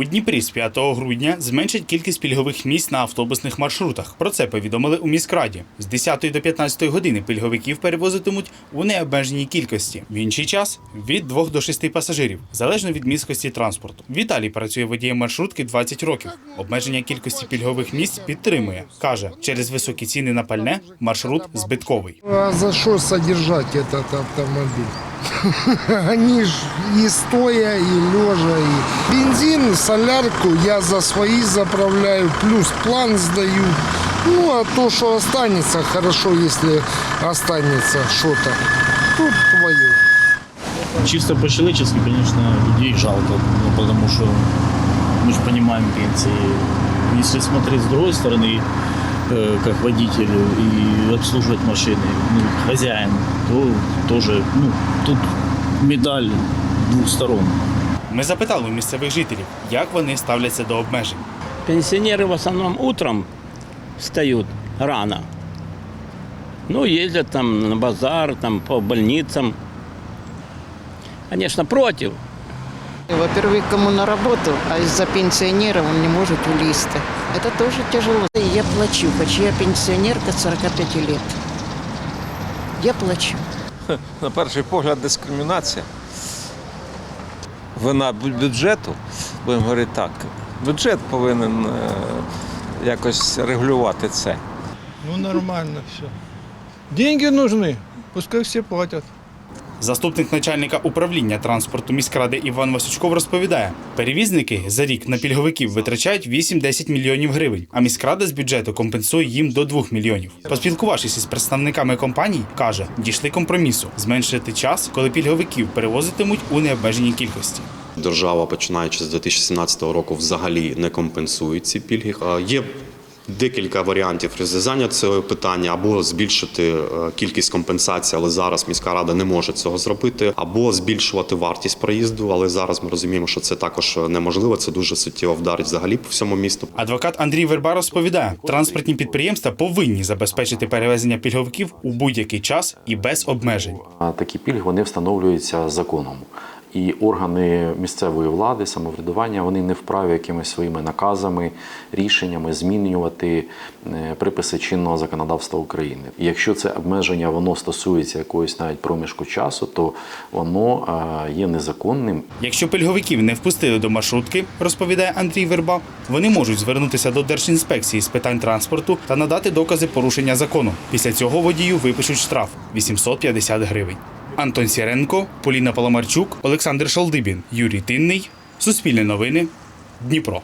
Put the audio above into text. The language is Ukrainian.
У Дніпрі з 5 грудня зменшать кількість пільгових місць на автобусних маршрутах. Про це повідомили у міськраді. З 10 до 15 години пільговиків перевозитимуть у необмеженій кількості. В інший час від 2 до 6 пасажирів, залежно від міськості транспорту. Віталій працює водієм маршрутки 20 років. Обмеження кількості пільгових місць підтримує. каже, через високі ціни на пальне маршрут збитковий. А за что содержать этот автомобиль? Они ж и стоя, и лежа, и бензин, солярку я за свои заправляю, плюс план сдаю. Ну, а то, что останется, хорошо, если останется что-то. Тут твое. Чисто по-человечески, конечно, людей жалко, ну, потому что мы же понимаем пенсии. Если смотреть с другой стороны, э, как водителю и обслуживать машины, ну, хозяин, то тоже, ну, тут медаль двух сторон. Ми запитали у місцевих жителів, як вони ставляться до обмежень. Пенсионеры в основном утром встают рано. Ну, ездят там на базар, там по больницам. Конечно, против. Во-первых, кому на работу, а из-за пенсионера он не может улезть. Это тоже тяжело. И Я плачу, хоть я пенсионерка 45 лет. Я плачу. на перший погляд дискримінація. Вина бюджету, будемо говорити так, бюджет повинен е, якось регулювати це. Ну нормально все. Деньги нужны, пускай все платят. Заступник начальника управління транспорту міськради Іван Васючков розповідає, перевізники за рік на пільговиків витрачають 8-10 мільйонів гривень, а міськрада з бюджету компенсує їм до 2 мільйонів. Поспілкувавшись із представниками компаній, каже, дійшли компромісу зменшити час, коли пільговиків перевозитимуть у необмеженій кількості. Держава, починаючи з 2017 року, взагалі не компенсує ці пільги. Є декілька варіантів розв'язання цього питання або збільшити е, кількість компенсацій, але зараз міська рада не може цього зробити, або збільшувати вартість проїзду. Але зараз ми розуміємо, що це також неможливо. Це дуже суттєво вдарить взагалі по всьому місту. Адвокат Андрій Верба розповідає, транспортні підприємства повинні забезпечити перевезення пільговиків у будь-який час і без обмежень. А Такі пільги вони встановлюються законом. І органи місцевої влади, самоврядування, вони не вправі якимись своїми наказами, рішеннями змінювати е, приписи чинного законодавства України. І якщо це обмеження воно стосується якогось навіть проміжку часу, то воно е, є незаконним Якщо пільговиків не впустили до маршрутки, розповідає Андрій Верба, вони можуть звернутися до Держінспекції з питань транспорту та надати докази порушення закону. Після цього водію випишуть штраф 850 гривень. Антон Сіренко, Поліна Паламарчук, Олександр Шалдибін, Юрій Тинний. Суспільне новини. Дніпро.